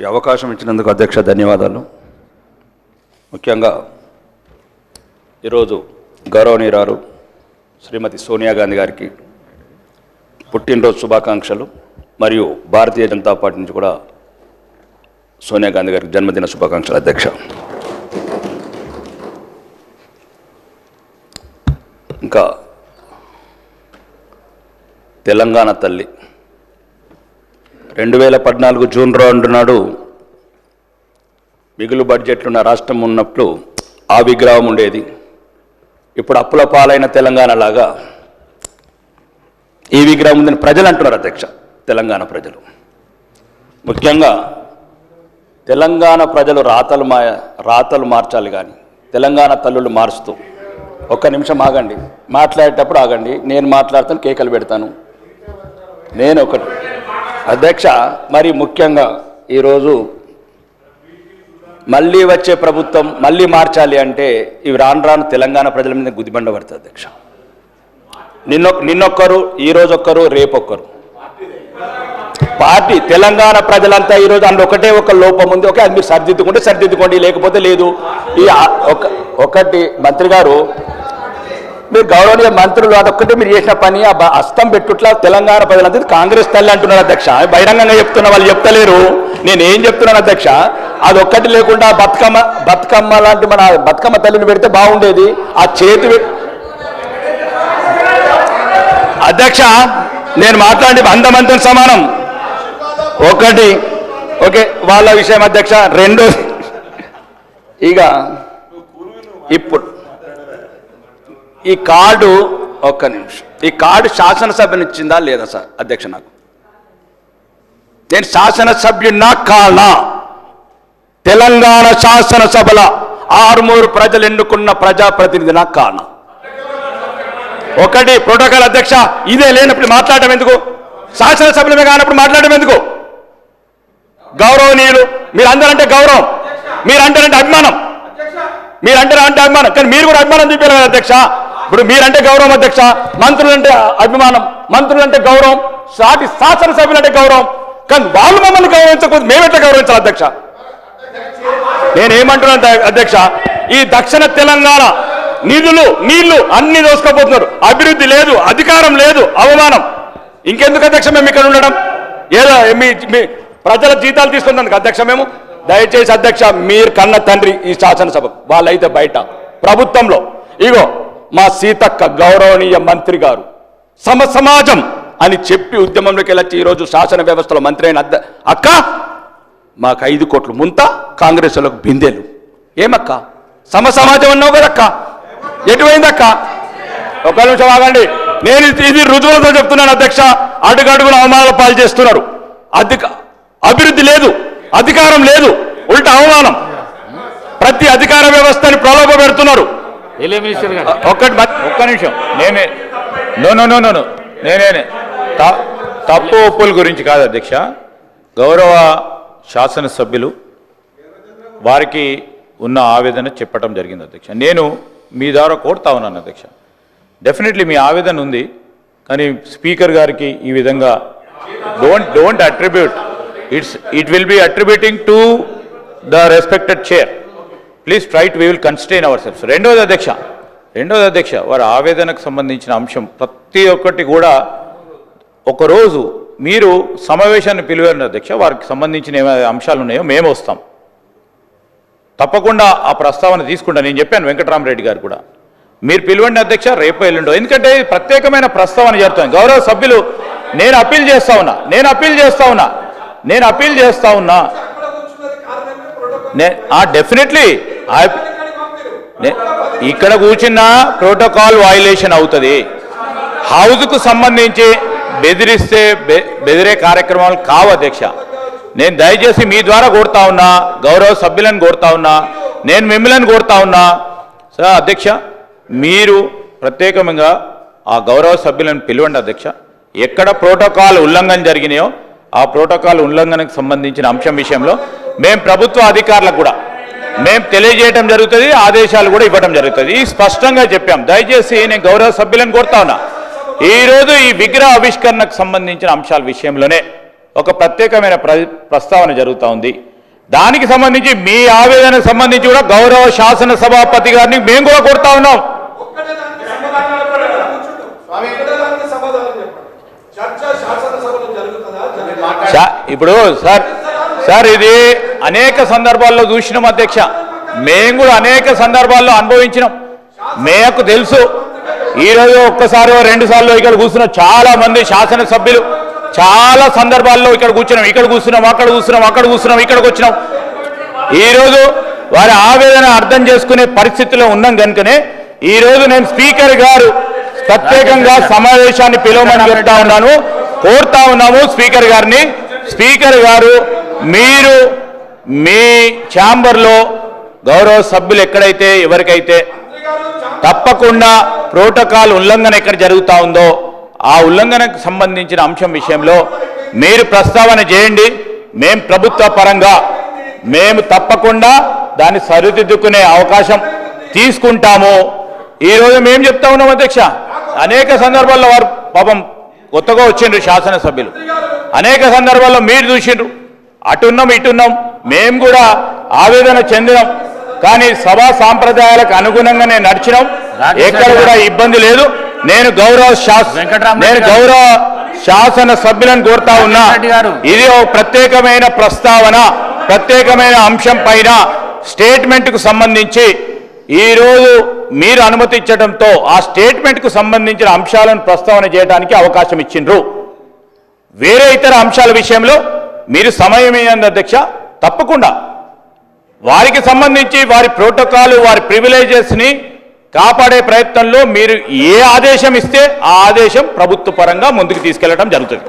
ఈ అవకాశం ఇచ్చినందుకు అధ్యక్ష ధన్యవాదాలు. ముఖ్యంగా ఈరోజు గౌరవనీయురాలు శ్రీమతి సోనియా గాంధీ గారికి పుట్టినరోజు శుభాకాంక్షలు. మరియు భారతీయ జనతా పార్టీ నుంచి కూడా సోనియా గాంధీ గారికి జన్మదిన శుభాకాంక్షలు అధ్యక్ష. ఇంకా తెలంగాణ తల్లి. రెండు వేల పద్నాలుగు జూన్ రెండు నాడు మిగులు బడ్జెట్లున్న రాష్ట్రం ఉన్నప్పుడు ఆ విగ్రహం ఉండేది. ఇప్పుడు అప్పుల పాలైన తెలంగాణలాగా ఈ విగ్రహం ఉందని ప్రజలు అంటున్నారు అధ్యక్ష తెలంగాణ ప్రజలు. ముఖ్యంగా తెలంగాణ ప్రజలు రాతలు మా రాతలు మార్చాలి కానీ తెలంగాణ తల్లులు మారుస్తూ. ఒక్క నిమిషం ఆగండి. మాట్లాడేటప్పుడు ఆగండి. నేను మాట్లాడతాను కేకలు పెడతాను. నేను ఒకటి అధ్యక్ష మరి ముఖ్యంగా ఈరోజు మళ్ళీ వచ్చే ప్రభుత్వం మళ్ళీ మార్చాలి అంటే ఇవి రాను రాను తెలంగాణ ప్రజల మీద గుదిబండ పడుతుంది అధ్యక్ష. నిన్న నిన్నొక్కరు ఈరోజు ఒక్కరు రేపొక్కరు. పార్టీ తెలంగాణ ప్రజలంతా ఈరోజు అందులో ఒకటే ఒక లోపం ఉంది. ఓకే అది మీరు సరిదిద్దుకుంటే సరిదిద్దుకోండి లేకపోతే లేదు. ఈ ఒక ఒకటి మంత్రి గారు మీరు గౌరవనీయ మంత్రులు అదొక్కటే మీరు చేసిన పని. ఆ అస్తం పెట్టుట్లా తెలంగాణ ప్రజలంతా కాంగ్రెస్ తల్లి అంటున్నారు అధ్యక్ష. బహిరంగంగా చెప్తున్న వాళ్ళు చెప్తలేరు. నేను ఏం చెప్తున్నాను అధ్యక్ష? అదొక్కటి లేకుండా బతుకమ్మ బతుకమ్మ లాంటి మన బతుకమ్మ తల్లిని పెడితే బాగుండేది. ఆ చేతి అధ్యక్ష నేను మాట్లాడి అందమంతం సమానం. ఒకటి ఓకే వాళ్ళ విషయం అధ్యక్ష. రెండో ఇక ఇప్పుడు ఈ కార్డు ఒక్క నిమిషం. ఈ కార్డు శాసనసభనిచ్చిందా లేదా సార్? అధ్యక్ష నాకు. నేను శాసనసభ్యున్నా కానా? తెలంగాణ శాసనసభల ఆరుమూరు ప్రజలు ఎన్నుకున్న ప్రజాప్రతినిధినా కానా? ఒకటి ప్రోటోకాల్ అధ్యక్ష ఇదే లేనప్పుడు మాట్లాడటం ఎందుకు? శాసనసభ్యులమే కానప్పుడు మాట్లాడటం ఎందుకు? గౌరవనీయులు మీరందరంటే గౌరవం మీరు అంటారంటే అభిమానం మీరు అంటే అభిమానం కానీ మీరు కూడా అభిమానం చూపారు కదా అధ్యక్ష? ఇప్పుడు మీరంటే గౌరవం అధ్యక్ష మంత్రులంటే అభిమానం మంత్రులంటే గౌరవం సాటి శాసనసభ్యులంటే గౌరవం కానీ వాళ్ళు మమ్మల్ని గౌరవించకపోతే మేమెట్లా గౌరవించాలి అధ్యక్ష? నేనేమంటున్నాను అధ్యక్ష ఈ దక్షిణ తెలంగాణ నిధులు నీళ్ళు అన్ని దోసుకపోతున్నారు. అభివృద్ధి లేదు అధికారం లేదు అవమానం. ఇంకెందుకు అధ్యక్ష మేము ఇక్కడ ఉండడం? ఏదో మీ మీ ప్రజల జీతాలు తీసుకున్నందుకు అధ్యక్ష మేము? దయచేసి అధ్యక్ష మీరు కన్న తండ్రి ఈ శాసనసభ వాళ్ళైతే బయట ప్రభుత్వంలో. ఇగో మా సీతక్క గౌరవనీయ మంత్రి గారు. సమ సమాజం అని చెప్పి ఉద్యమంలోకి వెళ్ళొచ్చి ఈరోజు శాసన వ్యవస్థలో మంత్రి అయిన అద్ద- అక్క మాకు ఐదు కోట్లు ముంత కాంగ్రెస్లకు బిందెలు. ఏమక్క? సమ సమాజం అన్నావు కదక్క? ఎటువైందక్క? ఒక నిమిషం ఆగండి. నేను ఇది- రుజువులతో చెప్తున్నాను అధ్యక్ష. అడుగడుగున అవమానాల పాలు చేస్తున్నారు. అధిక అభివృద్ధి లేదు. అధికారం లేదు. ఉల్టా అవమానం. ప్రతి అధికార వ్యవస్థని ప్రలోభ పెడుతున్నారు. మినిస్టర్ గారు. ఒక్కటి ఒక్క నిమిషం. నేనే నో నో నో నో నేనే తప్పు ఒప్పుల గురించి కాదు అధ్యక్ష. గౌరవ శాసనసభ్యులు వారికి ఉన్న ఆవేదన చెప్పడం జరిగింది అధ్యక్ష. నేను మీ ద్వారా కోరుతా ఉన్నాను అధ్యక్ష. డెఫినెట్లీ మీ ఆవేదన ఉంది కానీ స్పీకర్ గారికి ఈ విధంగా don't don't attribute it's it will be attributing to the respected chair please try we will constrain our selves రెండోది అధ్యక్ష. రెండోది అధ్యక్ష వారి ఆవేదనకు సంబంధించిన అంశం. ప్రతి ఒక్కటి కూడా ఒకరోజు మీరు సమావేశాన్ని పిలివారు అధ్యక్ష. వారికి సంబంధించిన ఏమైనా అంశాలు ఉన్నాయో మేము వస్తాం. తప్పకుండా ఆ ప్రస్తావన తీసుకుంటా. నేను చెప్పాను వెంకటరామరెడ్డి గారు కూడా. మీరు పిలవండి అధ్యక్ష రేపు ఎల్లుండో. ఎందుకంటే ప్రత్యేకమైన ప్రస్తావన జరుగుతుంది గౌరవ సభ్యులు నేను అప్పీల్ చేస్తా ఉన్నా. నేను అప్పీల్ చేస్తా ఉన్నా. నేను అప్పీల్ చేస్తా ఉన్నా. డెఫినెట్లీ ఇక్కడ కూర్చున్న ప్రోటోకాల్ వయలేషన్ అవుతుంది. హౌస్కు సంబంధించి బెదిరిస్తే బెదిరే కార్యక్రమాలు కావు అధ్యక్ష. నేను దయచేసి మీ ద్వారా కోరుతా ఉన్నా గౌరవ సభ్యులను కోరుతా ఉన్నా నేను మిమ్మల్ని కోరుతా ఉన్నా. సార్ అధ్యక్ష మీరు ప్రత్యేకంగా ఆ గౌరవ సభ్యులను పిలవండి అధ్యక్ష. ఎక్కడ ప్రోటోకాల్ ఉల్లంఘన జరిగినాయో ఆ ప్రోటోకాల్ ఉల్లంఘనకు సంబంధించిన అంశం విషయంలో మేము ప్రభుత్వ అధికారులకు కూడా మేము తెలియజేయడం జరుగుతుంది ఆదేశాలు కూడా ఇవ్వడం జరుగుతుంది. స్పష్టంగా చెప్పాం. దయచేసి నేను గౌరవ సభ్యులను కోరుతా ఉన్నా. ఈరోజు ఈ విగ్రహ ఆవిష్కరణకు సంబంధించిన అంశాల విషయంలోనే ఒక ప్రత్యేకమైన ప్ర ప్రస్తావన జరుగుతూ ఉంది. దానికి సంబంధించి మీ ఆవేదనకు సంబంధించి కూడా గౌరవ శాసన సభాపతి గారిని మేము కూడా కొడతా ఉన్నాం. ఇప్పుడు సార్ సార్ ఇది అనేక సందర్భాల్లో చూసినాం అధ్యక్ష. మేము కూడా అనేక సందర్భాల్లో అనుభవించినాం. మేకు తెలుసు ఈరోజు ఒక్కసారి రెండు సార్లు ఇక్కడ కూర్చున్న చాలా మంది శాసనసభ్యులు చాలా సందర్భాల్లో ఇక్కడ కూర్చున్నాం. ఇక్కడ కూర్చున్నాం అక్కడ కూర్చున్నాం అక్కడ కూర్చున్నాం ఇక్కడికి వచ్చినాం. ఈరోజు వారి ఆవేదన అర్థం చేసుకునే పరిస్థితిలో ఉన్నాం కనుకనే ఈరోజు నేను స్పీకర్ గారు ప్రత్యేకంగా సమావేశాన్ని పిలవమని చెప్తా ఉన్నాను కోరుతా ఉన్నాము స్పీకర్ గారిని. స్పీకర్ గారు మీరు మీ ఛాంబర్లో గౌరవ సభ్యులు ఎక్కడైతే ఎవరికైతే తప్పకుండా ప్రోటోకాల్ ఉల్లంఘన ఎక్కడ జరుగుతూ ఉందో ఆ ఉల్లంఘనకు సంబంధించిన అంశం విషయంలో మీరు ప్రస్తావన చేయండి. మేం ప్రభుత్వ పరంగా మేము తప్పకుండా దాన్ని సరిదిద్దుకునే అవకాశం తీసుకుంటాము. ఈరోజు మేము చెప్తా ఉన్నాం అధ్యక్ష. అనేక సందర్భాల్లో వారు పాపం కొత్తగా వచ్చిండ్రు శాసనసభ్యులు. అనేక సందర్భాల్లో మీరు చూసిండ్రు. అటున్నాం ఇటున్నాం. మేము కూడా ఆవేదన చెందినాం కానీ సభా సాంప్రదాయాలకు అనుగుణంగానే నడిచినాం. ఎక్కడ కూడా ఇబ్బంది లేదు. నేను గౌరవ నేను గారు. గౌరవ శాసన సభ్యులను కోరుతా ఉన్నా. ఇది ఒక ప్రత్యేకమైన ప్రస్తావన ప్రత్యేకమైన అంశం పైన స్టేట్మెంట్కు సంబంధించి ఈ రోజు మీరు అనుమతి ఇచ్చడంతో ఆ స్టేట్మెంట్కు సంబంధించిన అంశాలను ప్రస్తావన చేయడానికి అవకాశం ఇచ్చిండ్రు. వేరే ఇతర అంశాల విషయంలో మీరు సమయం ఇవ్వండి అధ్యక్ష. తప్పకుండా. వారికి సంబంధించి వారి ప్రోటోకాల్ వారి ప్రివిలేజెస్ని కాపాడే ప్రయత్నంలో మీరు ఏ ఆదేశం ఇస్తే ఆ ఆదేశం ప్రభుత్వ పరంగా ముందుకు తీసుకెళ్ళడం జరుగుతుంది.